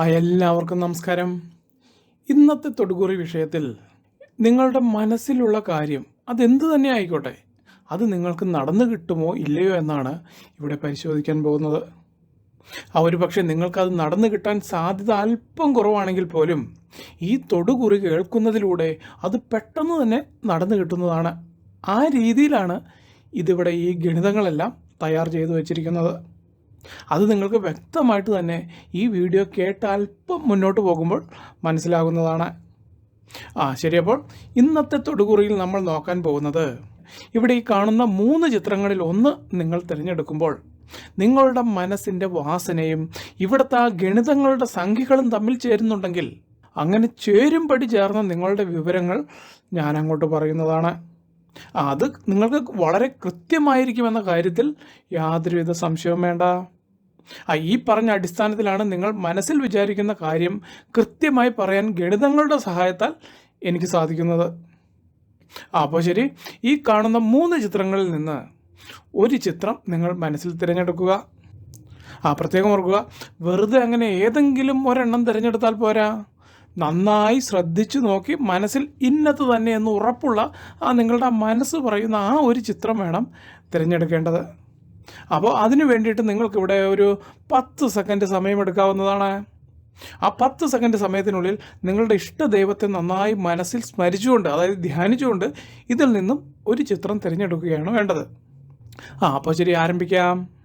ആ എല്ലാവർക്കും നമസ്കാരം. ഇന്നത്തെ തൊടുകുറി വിഷയത്തിൽ നിങ്ങളുടെ മനസ്സിലുള്ള കാര്യം അതെന്ത് തന്നെ ആയിക്കോട്ടെ അത് നിങ്ങൾക്ക് നടന്നു കിട്ടുമോ ഇല്ലയോ എന്നാണ് ഇവിടെ പരിശോധിക്കാൻ പോകുന്നത്. ആ ഒരു പക്ഷേ നിങ്ങൾക്കത് നടന്നു കിട്ടാൻ സാധ്യത അല്പം കുറവാണെങ്കിൽ പോലും ഈ തൊടുകുറി കേൾക്കുന്നതിലൂടെ അത് പെട്ടെന്ന് തന്നെ നടന്നു കിട്ടുന്നതാണ്. ആ രീതിയിലാണ് ഇതിവിടെ ഈ ഗണിതങ്ങളെല്ലാം തയ്യാർ ചെയ്തു വച്ചിരിക്കുന്നത്. അത് നിങ്ങൾക്ക് വ്യക്തമായിട്ട് തന്നെ ഈ വീഡിയോ കേട്ട് അല്പം മുന്നോട്ട് പോകുമ്പോൾ മനസ്സിലാകുന്നതാണ്. ആ ശരി അപ്പോൾ ഇന്നത്തെ തൊടുകുറിയിൽ നമ്മൾ നോക്കാൻ പോകുന്നത് ഇവിടെ ഈ കാണുന്ന മൂന്ന് ചിത്രങ്ങളിൽ ഒന്ന് നിങ്ങൾ തിരഞ്ഞെടുക്കുമ്പോൾ നിങ്ങളുടെ മനസ്സിന്റെ വാസനയും ഇവിടുത്തെ ആ ഗണിതങ്ങളുടെ സംഖ്യകളും തമ്മിൽ ചേരുന്നുണ്ടെങ്കിൽ അങ്ങനെ ചേരുംപടി ചേർന്ന നിങ്ങളുടെ വിവരങ്ങൾ ഞാൻ അങ്ങോട്ട് പറയുന്നതാണ്. അത് നിങ്ങൾക്ക് വളരെ കൃത്യമായിരിക്കുമെന്ന കാര്യത്തിൽ യാതൊരുവിധ സംശയവും വേണ്ട. ആ ഈ പറഞ്ഞ അടിസ്ഥാനത്തിലാണ് നിങ്ങൾ മനസ്സിൽ വിചാരിക്കുന്ന കാര്യം കൃത്യമായി പറയാൻ ഗണിതങ്ങളുടെ സഹായത്താൽ എനിക്ക് സാധിക്കുന്നത്. അപ്പോൾ ശരി. ഈ കാണുന്ന മൂന്ന് ചിത്രങ്ങളിൽ നിന്ന് ഒരു ചിത്രം നിങ്ങൾ മനസ്സിൽ തിരഞ്ഞെടുക്കുക. ആ പ്രത്യേകം ഓർക്കുക. വെറുതെ അങ്ങനെ ഏതെങ്കിലും ഒരെണ്ണം തിരഞ്ഞെടുത്താൽ പോരാ. നന്നായി ശ്രദ്ധിച്ചു നോക്കി മനസ്സിൽ ഇന്നത്ത് തന്നെ എന്ന് ഉറപ്പുള്ള ആ നിങ്ങളുടെ മനസ്സ് പറയുന്ന ആ ഒരു ചിത്രം വേണം തിരഞ്ഞെടുക്കേണ്ടത്. അപ്പോൾ അതിന് വേണ്ടിയിട്ട് നിങ്ങൾക്കിവിടെ ഒരു പത്ത് സെക്കൻഡ് സമയമെടുക്കാവുന്നതാണ്. ആ പത്ത് സെക്കൻഡ് സമയത്തിനുള്ളിൽ നിങ്ങളുടെ ഇഷ്ട ദൈവത്തെ നന്നായി മനസ്സിൽ സ്മരിച്ചുകൊണ്ട് അതായത് ധ്യാനിച്ചുകൊണ്ട് ഇതിൽ നിന്നും ഒരു ചിത്രം തിരഞ്ഞെടുക്കുകയാണ് വേണ്ടത്. ആ അപ്പോൾ ശരി ആരംഭിക്കാം.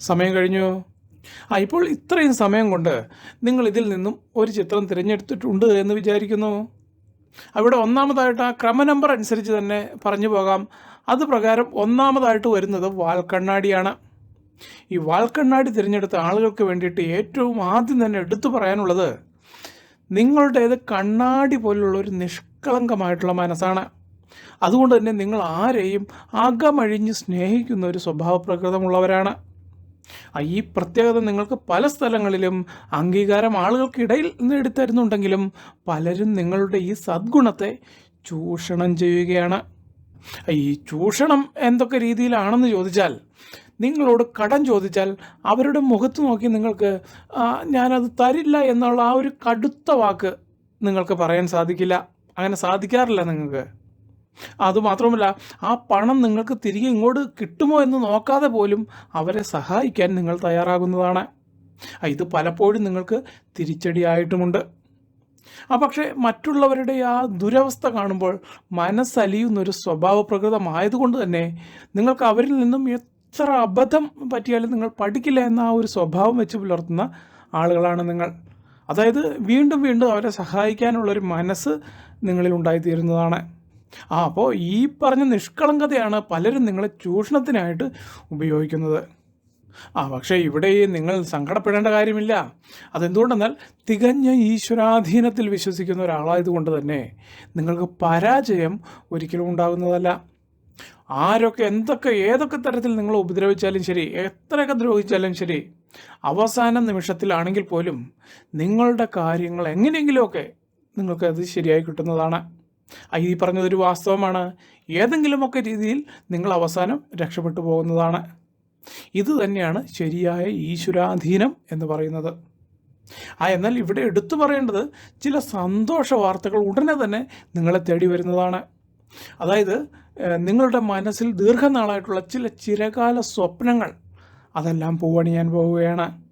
സമയം കഴിഞ്ഞു. ആ ഇപ്പോൾ ഇത്രയും സമയം കൊണ്ട് നിങ്ങൾ ഇതിൽ നിന്നും ഒരു ചിത്രം തിരഞ്ഞെടുത്തിട്ടുണ്ട് എന്ന് വിചാരിക്കുന്നു. അവിടെ ഒന്നാമതായിട്ട് ആ ക്രമ നമ്പർ അനുസരിച്ച് തന്നെ പറഞ്ഞു പോകാം. അത് പ്രകാരം ഒന്നാമതായിട്ട് വരുന്നത് വാൽക്കണ്ണാടിയാണ്. ഈ വാൽക്കണ്ണാടി തിരഞ്ഞെടുത്ത ആളുകൾക്ക് വേണ്ടിയിട്ട് ഏറ്റവും ആദ്യം തന്നെ എടുത്തു പറയാനുള്ളത് നിങ്ങളുടേത് കണ്ണാടി പോലുള്ള ഒരു നിഷ്കളങ്കമായിട്ടുള്ള മനസ്സാണ്. അതുകൊണ്ട് തന്നെ നിങ്ങൾ ആരെയും അകമഴിഞ്ഞ് സ്നേഹിക്കുന്ന ഒരു സ്വഭാവ പ്രകൃതമുള്ളവരാണ് ഈ പ്രത്യേകത നിങ്ങൾക്ക് പല സ്ഥലങ്ങളിലും അംഗീകാരം ആളുകൾക്കിടയിൽ നിന്ന് നേടിത്തരുന്നുണ്ടെങ്കിലും പലരും നിങ്ങളുടെ ഈ സദ്ഗുണത്തെ ചൂഷണം ചെയ്യുകയാണ്. ഈ ചൂഷണം എന്തൊക്കെ രീതിയിലാണെന്ന് ചോദിച്ചാൽ നിങ്ങളോട് കടം ചോദിച്ചാൽ അവരുടെ മുഖത്ത് നോക്കി നിങ്ങൾക്ക് "ആ, ഞാനത് തരില്ല എന്നുള്ള ആ ഒരു കടുത്ത വാക്ക് നിങ്ങൾക്ക് പറയാൻ സാധിക്കില്ല. അങ്ങനെ സാധിക്കാറില്ല നിങ്ങൾക്ക്. അതുമാത്രമല്ല ആ പണം നിങ്ങൾക്ക് തിരികെ ഇങ്ങോട്ട് കിട്ടുമോ എന്ന് നോക്കാതെ പോലും അവരെ സഹായിക്കാൻ നിങ്ങൾ തയ്യാറാകുന്നതാണ്. ഇത് പലപ്പോഴും നിങ്ങൾക്ക് തിരിച്ചടിയായിട്ടുമുണ്ട്. ആ പക്ഷേ മറ്റുള്ളവരുടെ ആ ദുരവസ്ഥ കാണുമ്പോൾ മനസ്സലിയുന്നൊരു സ്വഭാവ പ്രകൃതമായതുകൊണ്ട് തന്നെ നിങ്ങൾക്ക് അവരിൽ നിന്നും എത്ര അബദ്ധം പറ്റിയാലും നിങ്ങൾ പഠിക്കില്ല എന്ന ആ ഒരു സ്വഭാവം വെച്ച് പുലർത്തുന്ന ആളുകളാണ് നിങ്ങൾ. അതായത് വീണ്ടും വീണ്ടും അവരെ സഹായിക്കാനുള്ളൊരു മനസ്സ് നിങ്ങളിൽ ഉണ്ടായിത്തീരുന്നതാണ്. ആ അപ്പോൾ ഈ പറഞ്ഞ നിഷ്കളങ്കതയാണ് പലരും നിങ്ങളെ ചൂഷണത്തിനായിട്ട് ഉപയോഗിക്കുന്നത്. ആ പക്ഷേ ഇവിടെ നിങ്ങൾ സങ്കടപ്പെടേണ്ട കാര്യമില്ല. അതെന്തുകൊണ്ടെന്നാൽ തികഞ്ഞ ഈശ്വരാധീനത്തിൽ വിശ്വസിക്കുന്ന ഒരാളായതുകൊണ്ട് തന്നെ നിങ്ങൾക്ക് പരാജയം ഒരിക്കലും ഉണ്ടാകുന്നതല്ല. ആരൊക്കെ എന്തൊക്കെ ഏതൊക്കെ തരത്തിൽ നിങ്ങൾ ഉപദ്രവിച്ചാലും ശരി എത്രയൊക്കെ ദ്രോഹിച്ചാലും ശരി അവസാന നിമിഷത്തിലാണെങ്കിൽ പോലും നിങ്ങളുടെ കാര്യങ്ങൾ എങ്ങനെയെങ്കിലുമൊക്കെ നിങ്ങൾക്ക് അത് ശരിയായി കിട്ടുന്നതാണ്. ഈ പറഞ്ഞതൊരു വാസ്തവമാണ്. ഏതെങ്കിലുമൊക്കെ രീതിയിൽ നിങ്ങൾ അവസാനം രക്ഷപ്പെട്ടു പോകുന്നതാണ്. ഇത് തന്നെയാണ് ശരിയായ ഈശ്വരാധീനം എന്ന് പറയുന്നത്. ആ എന്നാൽ ഇവിടെ എടുത്തു പറയേണ്ടത് ചില സന്തോഷ വാർത്തകൾ ഉടനെ തന്നെ നിങ്ങളെ തേടി വരുന്നതാണ്. അതായത് നിങ്ങളുടെ മനസ്സിൽ ദീർഘനാളായിട്ടുള്ള ചില ചിരകാല സ്വപ്നങ്ങൾ അതെല്ലാം പൂവണിയാൻ പോവുകയാണ്.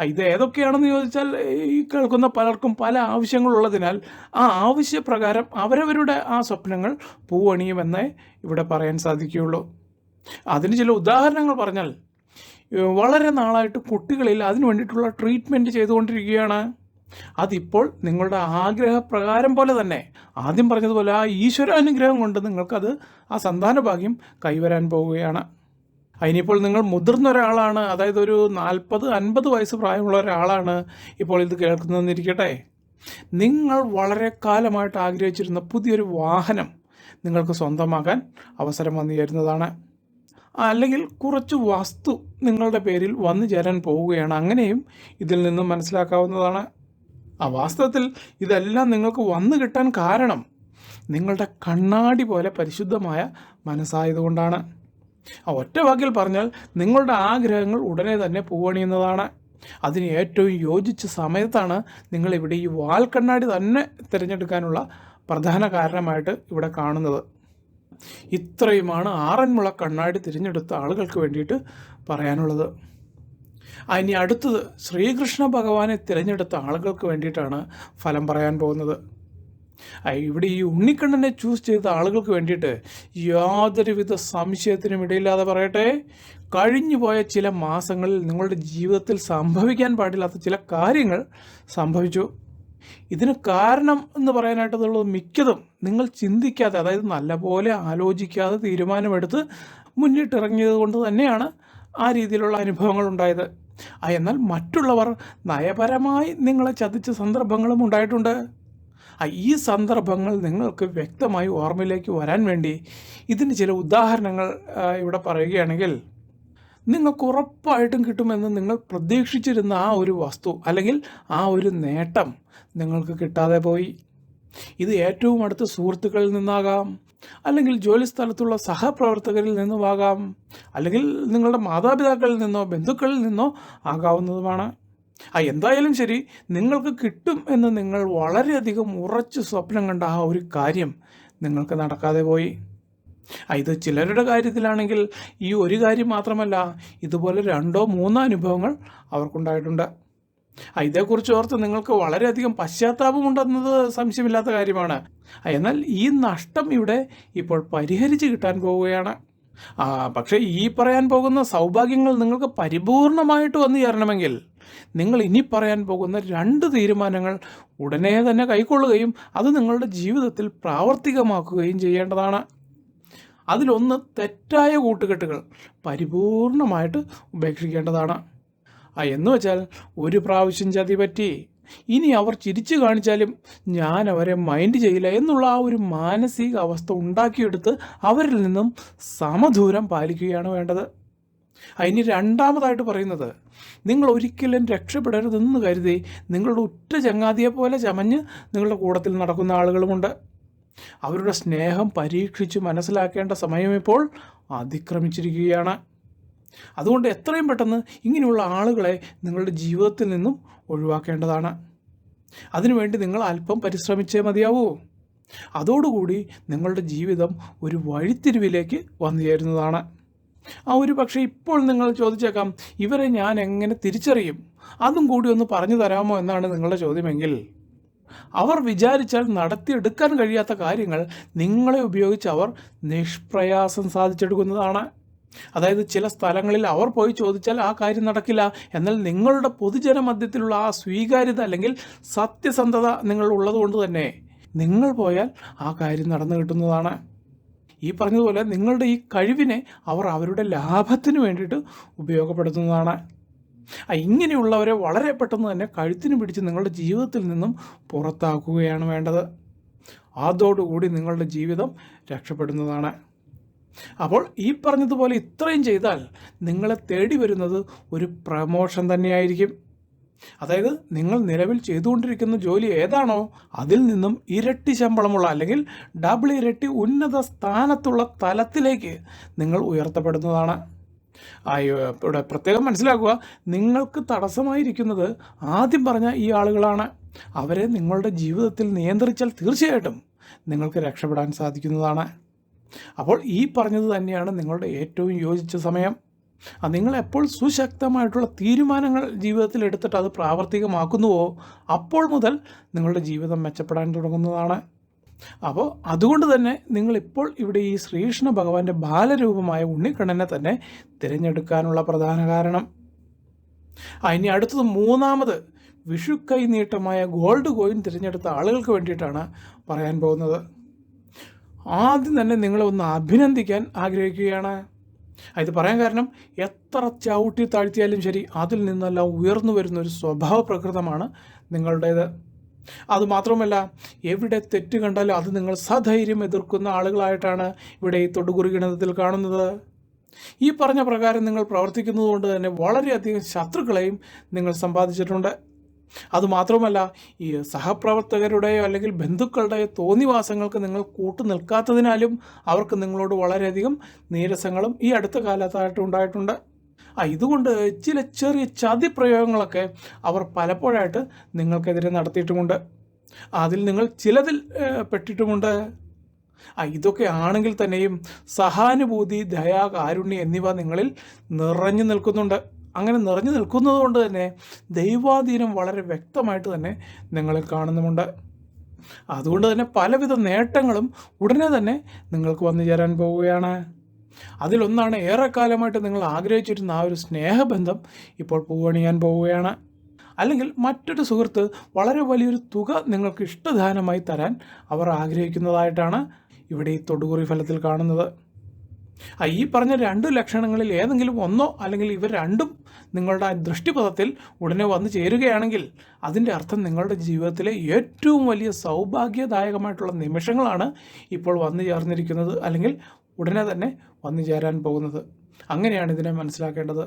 ഇത് ഏതൊക്കെയാണെന്ന് ചോദിച്ചാൽ ഈ കേൾക്കുന്ന പലർക്കും പല ആവശ്യങ്ങളുള്ളതിനാൽ ആ ആവശ്യപ്രകാരം അവരവരുടെ ആ സ്വപ്നങ്ങൾ പൂവണിയുമെന്നേ ഇവിടെ പറയാൻ സാധിക്കുകയുള്ളൂ. അതിന് ചില ഉദാഹരണങ്ങൾ പറഞ്ഞാൽ വളരെ നാളായിട്ട് കുട്ടികളിൽ അതിനു വേണ്ടിയിട്ടുള്ള ട്രീറ്റ്മെന്റ് ചെയ്തുകൊണ്ടിരിക്കുകയാണ്. അതിപ്പോൾ നിങ്ങളുടെ ആഗ്രഹപ്രകാരം പോലെ തന്നെ ആദ്യം പറഞ്ഞതുപോലെ ആ ഈശ്വര അനുഗ്രഹം കൊണ്ട് നിങ്ങൾക്കത് ആ സന്താന ഭാഗ്യം കൈവരാൻ പോവുകയാണ്. അതിനിപ്പോൾ നിങ്ങൾ മുതിർന്ന ഒരാളാണ് അതായത് ഒരു നാൽപ്പത് അൻപത് വയസ്സ് പ്രായമുള്ള ഒരാളാണ് ഇപ്പോൾ ഇത് കേൾക്കുന്നതെന്നിരിക്കട്ടെ. നിങ്ങൾ വളരെ കാലമായിട്ട് ആഗ്രഹിച്ചിരുന്ന പുതിയൊരു വാഹനം നിങ്ങൾക്ക് സ്വന്തമാക്കാൻ അവസരം വന്നു ചേരുന്നതാണ് അല്ലെങ്കിൽ കുറച്ച് വസ്തു നിങ്ങളുടെ പേരിൽ വന്നു ചേരാൻ പോവുകയാണ്. അങ്ങനെയും ഇതിൽ നിന്നും മനസ്സിലാക്കാവുന്നതാണ്. ആ വാസ്തവത്തിൽ ഇതെല്ലാം നിങ്ങൾക്ക് വന്നു കിട്ടാൻ കാരണം നിങ്ങളുടെ കണ്ണാടി പോലെ പരിശുദ്ധമായ മനസ്സായതുകൊണ്ടാണ്. ആ ഒറ്റ വാക്കിൽ പറഞ്ഞാൽ നിങ്ങളുടെ ആഗ്രഹങ്ങൾ ഉടനെ തന്നെ പൂവണിയുന്നതാണ് അതിന് ഏറ്റവും യോജിച്ച സമയത്താണ് നിങ്ങളിവിടെ ഈ വാൽ കണ്ണാടി തന്നെ തിരഞ്ഞെടുക്കാനുള്ള പ്രധാന കാരണമായിട്ട് ഇവിടെ കാണുന്നത്. ഇത്രയുമാണ് ആറന്മുള കണ്ണാടി തിരഞ്ഞെടുത്ത ആളുകൾക്ക് വേണ്ടിയിട്ട് പറയാനുള്ളത്. ഇനി അടുത്തത് ശ്രീകൃഷ്ണ ഭഗവാനെ തിരഞ്ഞെടുത്ത ആളുകൾക്ക് വേണ്ടിയിട്ടാണ് ഫലം പറയാൻ പോകുന്നത്. ഇവിടെ ഈ ഉണ്ണിക്കണ്ണനെ ചൂസ് ചെയ്ത ആളുകൾക്ക് വേണ്ടിയിട്ട് യാതൊരുവിധ സംശയത്തിനും ഇടയില്ലാതെ പറയട്ടെ. കഴിഞ്ഞു പോയ ചില മാസങ്ങളിൽ നിങ്ങളുടെ ജീവിതത്തിൽ സംഭവിക്കാൻ പാടില്ലാത്ത ചില കാര്യങ്ങൾ സംഭവിച്ചു. ഇതിന് കാരണം എന്ന് പറയാനായിട്ടുള്ളത് മിക്കതും നിങ്ങൾ ചിന്തിക്കാതെ അതായത് നല്ലപോലെ ആലോചിക്കാതെ തീരുമാനമെടുത്ത് മുന്നിട്ടിറങ്ങിയത് കൊണ്ട് തന്നെയാണ് ആ രീതിയിലുള്ള അനുഭവങ്ങൾ ഉണ്ടായത്. എന്നാൽ മറ്റുള്ളവർ നയപരമായി നിങ്ങളെ ചതിച്ച സന്ദർഭങ്ങളും ഉണ്ടായിട്ടുണ്ട്. ഈ സന്ദർഭങ്ങൾ നിങ്ങൾക്ക് വ്യക്തമായി ഓർമ്മയിലേക്ക് വരാൻ വേണ്ടി ഇതിന് ചില ഉദാഹരണങ്ങൾ ഇവിടെ പറയുകയാണെങ്കിൽ നിങ്ങൾക്ക് ഉറപ്പായിട്ടും കിട്ടുമെന്ന് നിങ്ങൾ പ്രതീക്ഷിച്ചിരുന്ന ആ ഒരു വസ്തു അല്ലെങ്കിൽ ആ ഒരു നേട്ടം നിങ്ങൾക്ക് കിട്ടാതെ പോയി. ഇത് ഏറ്റവും അടുത്ത സുഹൃത്തുക്കളിൽ നിന്നാകാം അല്ലെങ്കിൽ ജോലി സ്ഥലത്തുള്ള സഹപ്രവർത്തകരിൽ നിന്നുമാകാം അല്ലെങ്കിൽ നിങ്ങളുടെ മാതാപിതാക്കളിൽ നിന്നോ ബന്ധുക്കളിൽ നിന്നോ ആകാവുന്നതുമാണ്. ആ എന്തായാലും ശരി നിങ്ങൾക്ക് കിട്ടും എന്ന് നിങ്ങൾ വളരെയധികം ഉറച്ച് സ്വപ്നം കണ്ട ആ ഒരു കാര്യം നിങ്ങൾക്ക് നടക്കാതെ പോയി. ഇത് ചിലരുടെ കാര്യത്തിലാണെങ്കിൽ ഈ ഒരു കാര്യം മാത്രമല്ല ഇതുപോലെ രണ്ടോ മൂന്നോ അനുഭവങ്ങൾ അവർക്കുണ്ടായിട്ടുണ്ട്. ഇതേക്കുറിച്ച് ഓർത്ത് നിങ്ങൾക്ക് വളരെയധികം പശ്ചാത്താപമുണ്ടെന്നത് സംശയമില്ലാത്ത കാര്യമാണ്. എന്നാൽ ഈ നഷ്ടം ഇവിടെ ഇപ്പോൾ പരിഹരിച്ച് കിട്ടാൻ പോവുകയാണ്. പക്ഷേ ഈ പറയാൻ പോകുന്ന സൗഭാഗ്യങ്ങൾ നിങ്ങൾക്ക് പരിപൂർണമായിട്ട് വന്നു ചേരണമെങ്കിൽ നിങ്ങൾ ഇനി പറയാൻ പോകുന്ന രണ്ട് തീരുമാനങ്ങൾ ഉടനെ തന്നെ കൈക്കൊള്ളുകയും അത് നിങ്ങളുടെ ജീവിതത്തിൽ പ്രാവർത്തികമാക്കുകയും ചെയ്യേണ്ടതാണ്. അതിലൊന്ന് തെറ്റായ കൂട്ടുകെട്ടുകൾ പരിപൂർണമായിട്ട് ഉപേക്ഷിക്കേണ്ടതാണ്. ആ എന്ന് വെച്ചാൽ ഒരു പ്രാവശ്യം ചതി പറ്റി ഇനി അവർ ചിരിച്ചു കാണിച്ചാലും ഞാൻ അവരെ മൈൻഡ് ചെയ്യില്ല എന്നുള്ള ആ ഒരു മാനസിക അവസ്ഥ ഉണ്ടാക്കിയെടുത്ത് അവരിൽ നിന്നും സമദൂരം പാലിക്കുകയാണ് വേണ്ടത്. ഇനി രണ്ടാമതായിട്ട് പറയുന്നത് നിങ്ങൾ ഒരിക്കലും രക്ഷപ്പെടരുതെന്ന് കരുതി നിങ്ങളുടെ ഉറ്റ ചങ്ങാതിയെ പോലെ ചമഞ്ഞ് നിങ്ങളുടെ കൂടത്തിൽ നടക്കുന്ന ആളുകളുമുണ്ട്. അവരുടെ സ്നേഹം പരീക്ഷിച്ച് മനസ്സിലാക്കേണ്ട സമയം ഇപ്പോൾ അതിക്രമിച്ചിരിക്കുകയാണ്. അതുകൊണ്ട് എത്രയും പെട്ടെന്ന് ഇങ്ങനെയുള്ള ആളുകളെ നിങ്ങളുടെ ജീവിതത്തിൽ നിന്നും ഒഴിവാക്കേണ്ടതാണ്. അതിനുവേണ്ടി നിങ്ങൾ അല്പം പരിശ്രമിച്ചേ മതിയാവൂ. അതോടുകൂടി നിങ്ങളുടെ ജീവിതം ഒരു വഴിത്തിരിവിലേക്ക് വന്നു ചേരുന്നതാണ്. ആ ഒരു പക്ഷേ ഇപ്പോൾ നിങ്ങൾ ചോദിച്ചേക്കാം ഇവരെ ഞാൻ എങ്ങനെ തിരിച്ചറിയും? അതും കൂടി ഒന്ന് പറഞ്ഞു തരാമോ എന്നാണ് നിങ്ങളുടെ ചോദ്യമെങ്കിൽ. അവർ വിചാരിച്ചാൽ നടത്തിയെടുക്കാൻ കഴിയാത്ത കാര്യങ്ങൾ നിങ്ങളെ ഉപയോഗിച്ച് അവർ നിഷ്പ്രയാസം സാധിച്ചെടുക്കുന്നതാണ്. അതായത് ചില സ്ഥലങ്ങളിൽ അവർ പോയി ചോദിച്ചാൽ ആ കാര്യം നടക്കില്ല എന്നാൽ നിങ്ങളുടെ പൊതുജന മധ്യത്തിലുള്ള ആ സ്വീകാര്യത അല്ലെങ്കിൽ സത്യസന്ധത നിങ്ങൾ ഉള്ളതുകൊണ്ട് തന്നെ നിങ്ങൾ പോയാൽ ആ കാര്യം നടന്നു കിട്ടുന്നതാണ്. ഈ പറഞ്ഞതുപോലെ നിങ്ങളുടെ ഈ കഴിവിനെ അവർ അവരുടെ ലാഭത്തിന് വേണ്ടിയിട്ട് ഉപയോഗപ്പെടുത്തുന്നതാണ്. ഇങ്ങനെയുള്ളവരെ വളരെ പെട്ടെന്ന് തന്നെ കഴുത്തിന് പിടിച്ച് നിങ്ങളുടെ ജീവിതത്തിൽ നിന്നും പുറത്താക്കുകയാണ് വേണ്ടത്. അതോടുകൂടി നിങ്ങളുടെ ജീവിതം രക്ഷപ്പെടുന്നതാണ്. അപ്പോൾ ഈ പറഞ്ഞതുപോലെ ഇത്രയും ചെയ്താൽ നിങ്ങളെ തേടി വരുന്നത് ഒരു പ്രമോഷൻ തന്നെയായിരിക്കും. അതായത് നിങ്ങൾ നിലവിൽ ചെയ്തുകൊണ്ടിരിക്കുന്ന ജോലി ഏതാണോ അതിൽ നിന്നും ഇരട്ടി ശമ്പളമുള്ള അല്ലെങ്കിൽ ഡബിൾ ഇരട്ടി ഉന്നത സ്ഥാനത്തുള്ള തലത്തിലേക്ക് നിങ്ങൾ ഉയർത്തപ്പെടുന്നതാണ്. ഇവിടെ പ്രത്യേകം മനസ്സിലാക്കുക നിങ്ങൾക്ക് തടസ്സമായിരിക്കുന്നത് ആദ്യം പറഞ്ഞ ഈ ആളുകളാണ്. അവരെ നിങ്ങളുടെ ജീവിതത്തിൽ നിയന്ത്രിച്ചാൽ തീർച്ചയായിട്ടും നിങ്ങൾക്ക് രക്ഷപ്പെടാൻ സാധിക്കുന്നതാണ്. അപ്പോൾ ഈ പറഞ്ഞത് തന്നെയാണ് നിങ്ങളുടെ ഏറ്റവും യോജിച്ച സമയം. ആ, നിങ്ങൾ എപ്പോൾ സുശക്തമായിട്ടുള്ള തീരുമാനങ്ങൾ ജീവിതത്തിൽ എടുത്തിട്ട് അത് പ്രാവർത്തികമാക്കുന്നുവോ അപ്പോൾ മുതൽ നിങ്ങളുടെ ജീവിതം മെച്ചപ്പെടാൻ തുടങ്ങുന്നതാണ്. അപ്പോൾ അതുകൊണ്ട് തന്നെ നിങ്ങളിപ്പോൾ ഇവിടെ ഈ ശ്രീകൃഷ്ണ ഭഗവാന്റെ ബാലരൂപമായ ഉണ്ണിക്കണ്ണനെ തന്നെ തിരഞ്ഞെടുക്കാനുള്ള പ്രധാന കാരണം. ഇനി അടുത്തത് മൂന്നാമത് വിഷു കൈനീട്ടമായ ഗോൾഡ് കോയിൻ തിരഞ്ഞെടുത്ത ആളുകൾക്ക് വേണ്ടിയിട്ടാണ് പറയാൻ പോകുന്നത്. ആദ്യം തന്നെ നിങ്ങളെ ഒന്ന് അഭിനന്ദിക്കാൻ ആഗ്രഹിക്കുകയാണ്. ഇത് പറയാൻ കാരണം എത്ര ചവിട്ടി താഴ്ത്തിയാലും ശരി അതിൽ നിന്നെല്ലാം ഉയർന്നു വരുന്ന ഒരു സ്വഭാവ പ്രകൃതമാണ് നിങ്ങളുടേത്. അതുമാത്രമല്ല എവിടെ തെറ്റ് കണ്ടാലും അത് നിങ്ങൾ സധൈര്യം എതിർക്കുന്ന ആളുകളായിട്ടാണ് ഇവിടെ ഈ തൊടുകുറി ഗണിതത്തിൽ കാണുന്നത്. ഈ പറഞ്ഞ പ്രകാരം നിങ്ങൾ പ്രവർത്തിക്കുന്നതുകൊണ്ട് തന്നെ വളരെയധികം ശത്രുക്കളെയും നിങ്ങൾ സമ്പാദിച്ചിട്ടുണ്ട്. അതുമാത്രമല്ല ഈ സഹപ്രവർത്തകരുടെയോ അല്ലെങ്കിൽ ബന്ധുക്കളുടെയോ തോന്നിവാസങ്ങൾക്ക് നിങ്ങൾ കൂട്ടു നിൽക്കാത്തതിനാലും അവർക്ക് നിങ്ങളോട് വളരെയധികം നീരസങ്ങളും ഈ അടുത്ത കാലത്തായിട്ട് ഉണ്ടായിട്ടുണ്ട്. ആ ഇതുകൊണ്ട് ചില ചെറിയ ചതിപ്രയോഗങ്ങളൊക്കെ അവർ പലപ്പോഴായിട്ട് നിങ്ങൾക്കെതിരെ നടത്തിയിട്ടുമുണ്ട്. അതിൽ നിങ്ങൾ ചിലതിൽ പെട്ടിട്ടുമുണ്ട്. ആ ഇതൊക്കെ ആണെങ്കിൽ തന്നെയും സഹാനുഭൂതി ദയാ കാരുണ്യ എന്നിവ നിങ്ങളിൽ നിറഞ്ഞു നിൽക്കുന്നുണ്ട്. അങ്ങനെ നിറഞ്ഞു നിൽക്കുന്നത് കൊണ്ട് തന്നെ ദൈവാധീനം വളരെ വ്യക്തമായിട്ട് തന്നെ നിങ്ങളെ കാണുന്നുമുണ്ട്. അതുകൊണ്ട് തന്നെ പലവിധ നേട്ടങ്ങളും ഉടനെ തന്നെ നിങ്ങൾക്ക് വന്നു ചേരാൻ പോവുകയാണ്. അതിലൊന്നാണ് ഏറെക്കാലമായിട്ട് നിങ്ങൾ ആഗ്രഹിച്ചിരുന്ന ആ ഒരു സ്നേഹബന്ധം ഇപ്പോൾ പൂവണിയാൻ പോവുകയാണ്. അല്ലെങ്കിൽ മറ്റൊരു സുഹൃത്ത് വളരെ വലിയൊരു തുക നിങ്ങൾക്ക് ഇഷ്ടദാനമായി തരാൻ അവർ ആഗ്രഹിക്കുന്നതായിട്ടാണ് ഇവിടെ ഈ തൊടുകുറി ഫലത്തിൽ കാണുന്നത്. ഈ പറഞ്ഞ രണ്ട് ലക്ഷണങ്ങളിൽ ഏതെങ്കിലും ഒന്നോ അല്ലെങ്കിൽ ഇവ രണ്ടും നിങ്ങളുടെ ദൃഷ്ടിപഥത്തിൽ ഉടനെ വന്നു ചേരുകയാണെങ്കിൽ അതിന്റെ അർത്ഥം നിങ്ങളുടെ ജീവിതത്തിലെ ഏറ്റവും വലിയ സൗഭാഗ്യദായകമായിട്ടുള്ള നിമിഷങ്ങളാണ് ഇപ്പോൾ വന്നു ചേർന്നിരിക്കുന്നത് അല്ലെങ്കിൽ ഉടനെ തന്നെ വന്നു ചേരാൻ പോകുന്നത്. അങ്ങനെയാണ് ഇതിനെ മനസ്സിലാക്കേണ്ടത്.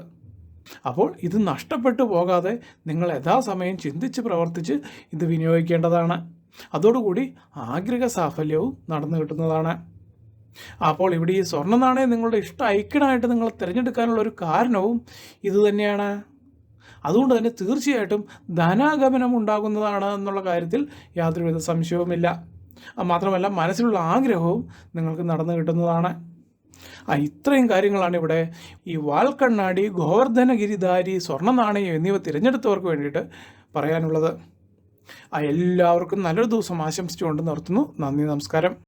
അപ്പോൾ ഇത് നഷ്ടപ്പെട്ടു പോകാതെ നിങ്ങൾ യഥാസമയം ചിന്തിച്ച് പ്രവർത്തിച്ച് ഇത് വിനിയോഗിക്കേണ്ടതാണ്. അതോടുകൂടി ആഗ്രഹ സാഫല്യവും നടന്നു കിട്ടുന്നതാണ്. അപ്പോൾ ഇവിടെ ഈ സ്വർണ നാണയം നിങ്ങളുടെ ഇഷ്ട ഐക്യനായിട്ട് നിങ്ങൾ തിരഞ്ഞെടുക്കാനുള്ള ഒരു കാരണവും ഇതുതന്നെയാണ് അതുകൊണ്ട് തന്നെ തീർച്ചയായിട്ടും ധനാഗമനം ഉണ്ടാകുന്നതാണ് എന്നുള്ള കാര്യത്തിൽ യാതൊരുവിധ സംശയവുമില്ല. മാത്രമല്ല മനസ്സിലുള്ള ആഗ്രഹവും നിങ്ങൾക്ക് നടന്നു കിട്ടുന്നതാണ്. ആ ഇത്രയും കാര്യങ്ങളാണ് ഇവിടെ ഈ വാൽക്കണ്ണാടി ഗോവർദ്ധനഗിരിധാരി സ്വർണ നാണയം എന്നിവ തിരഞ്ഞെടുത്തവർക്ക് വേണ്ടിയിട്ട് പറയാനുള്ളത്. ആ എല്ലാവർക്കും നല്ലൊരു ദിവസം ആശംസിച്ചുകൊണ്ട് നിർത്തുന്നു. നന്ദി നമസ്കാരം.